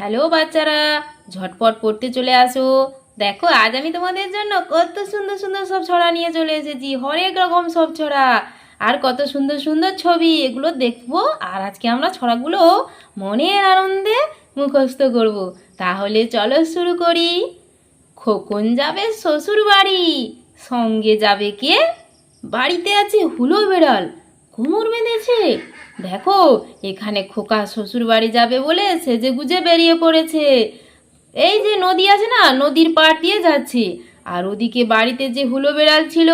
Hello বাচ্চারা, ঝটপট পড়তে চলে আসো। দেখো, আজ আমি তোমাদের জন্য কত সুন্দর সুন্দর সব ছড়া নিয়ে চলে এসেছি, হরেক রকম সব ছড়া। আর কত সুন্দর সুন্দর ছবি, এগুলো দেখব আর আজকে আমরা ছড়াগুলো মনের আনন্দে মুখস্থ করব। তাহলে চলো শুরু করি। খোকন যাবে শ্বশুর বাড়ি সঙ্গে যাবে কে? বাড়িতে আছে হুলো বেড়াল, কোমর বেঁধেছে। দেখো, এখানে খোকা শ্বশুর বাড়ি যাবে বলে সেজে গুজে বেরিয়ে পড়েছে। এই যে নদী আছে না, নদীর পাড় দিয়ে যাচ্ছে। আর ওদিকে বাড়িতে যে হুলো বেড়াল ছিল,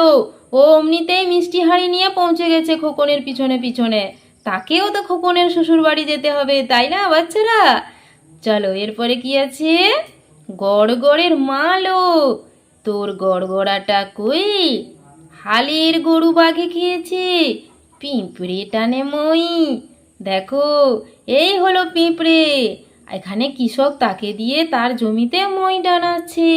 ও অমনিতেই মিষ্টি হাঁড়ি নিয়ে পৌঁছে গেছে খোকনের পিছনে পিছনে। তাকেও তো খোকনের শ্বশুর বাড়ি যেতে হবে, তাই না, বাচ্চারা? চলো, এরপরে কি আছে? গড়গড়ের মালো। তোর গড়গড়াটা কই? হালের গরু বাঘে খেয়েছে। পিঁপড়ে টানে মই। দেখো, এই হলো পিঁপড়ে। এখানে কৃষক তাকে দিয়ে তার জমিতে মই টানাচ্ছে।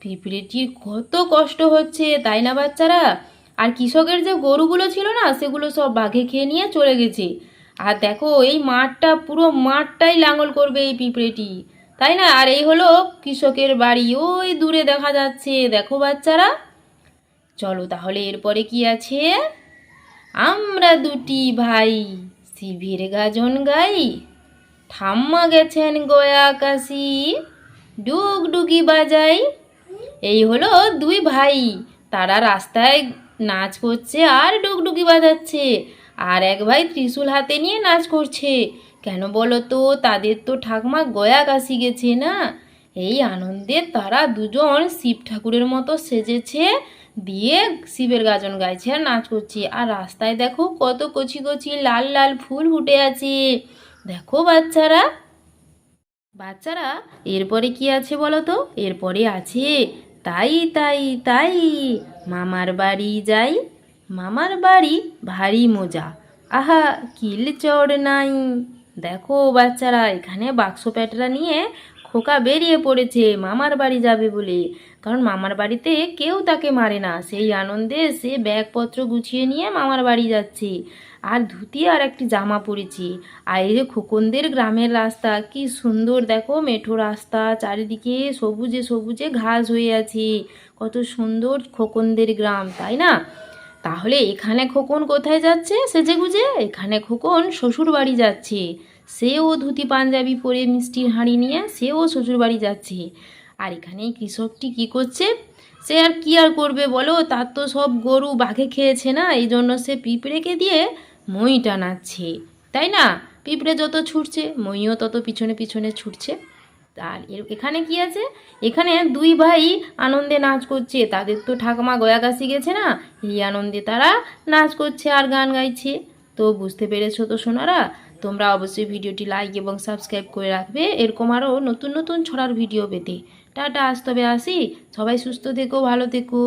পিঁপড়েটির কত কষ্ট হচ্ছে, তাই না বাচ্চারা? আর কৃষকের যে গরুগুলো ছিল না, সেগুলো সব বাঘে খেয়ে নিয়ে চলে গেছে। আর দেখো, এই মাঠটা, পুরো মাঠটাই লাঙল করবে এই পিঁপড়েটি। তাই না? আর এই হলো কৃষকের বাড়ি, ওই দূরে দেখা যাচ্ছে। দেখো বাচ্চারা। চলো তাহলে এরপরে কি আছে? আমরা দুটি ভাই, শিবের গাজন গাই। ঠাম্মা গেছেন গয়া আকাশি ডুগডুগি বাজাই। এই হলো দুই ভাই, তারা রাস্তায় নাচ করছে আর ডুগডুগি বাজাচ্ছে। আর এক ভাই ত্রিশূল হাতে নিয়ে নাচ করছে। কেন বলো তো, তাদের তো ঠাকমা গয়া কাশি গেছে না? এই আনন্দে তারা দুজন শিব ঠাকুরের মতো সেজেছে দিয়ে শিবের গাজন গাইছে আর নাচ করছে। আর রাস্তায় দেখো কত কচি কচি লাল লাল ফুল ফুটে আছে। দেখো বাচ্চারা। বাচ্চারা, এরপরে কি আছে বলো তো এরপরে আছে, তাই তাই তাই, মামার বাড়ি যাই, মামার বাড়ি ভারী মজা। আহা, কিল চড় নাই। দেখো বাচ্চারা, এখানে বাক্স প্যাটরা নিয়ে খোকা বেরিয়ে পড়েছে, মামার বাড়ি যাবে বলে। কারণ মামার বাড়িতে কেউ তাকে মারে না। সেই আনন্দে সে ব্যাগপত্র গুছিয়ে নিয়ে মামার বাড়ি যাচ্ছে। আর ধুতি আর একটি জামা পরেছি। আর এই যে খোকনদের গ্রামের রাস্তা, কি সুন্দর দেখো, মেঠো রাস্তা, চারিদিকে সবুজে সবুজে ঘাস হয়ে আছে। কত সুন্দর খোকনদের গ্রাম, তাই না? তাহলে এখানে খোকন কোথায় যাচ্ছে সেজে গুজে এখানে খোকন শ্বশুর বাড়ি যাচ্ছে। সেও ধুতি পাঞ্জাবি পরে মিষ্টির হাঁড়ি নিয়ে সেও শ্বশুরবাড়ি যাচ্ছে। আর এখানে কৃষকটি কি করছে? সে আর কি আর করবে বলো? তার তো সব গরু বাঘে খেয়েছে না এই জন্য সে পিঁপড়েকে দিয়ে মই টানাচ্ছে। তাই না? পিঁপড়ে যত ছুটছে, মইও তত পিছনে পিছনে ছুটছে। আর এর- এখানে কি আছে? এখানে দুই ভাই আনন্দে নাচ করছে। তাদের তো ঠাকুমা গয়াকাশি গেছে না? এই আনন্দে তারা নাচ করছে আর গান গাইছে। তো বুঝতে পেরেছ তো সোনারা? তোমরা অবশ্যই ভিডিওটি লাইক এবং সাবস্ক্রাইব করে রাখবে। এরকম আরও নতুন নতুন ছড়ার ভিডিও পেতে। টাটা, আজ তবে আসি। সবাই সুস্থ থেকো, ভালো থেকো।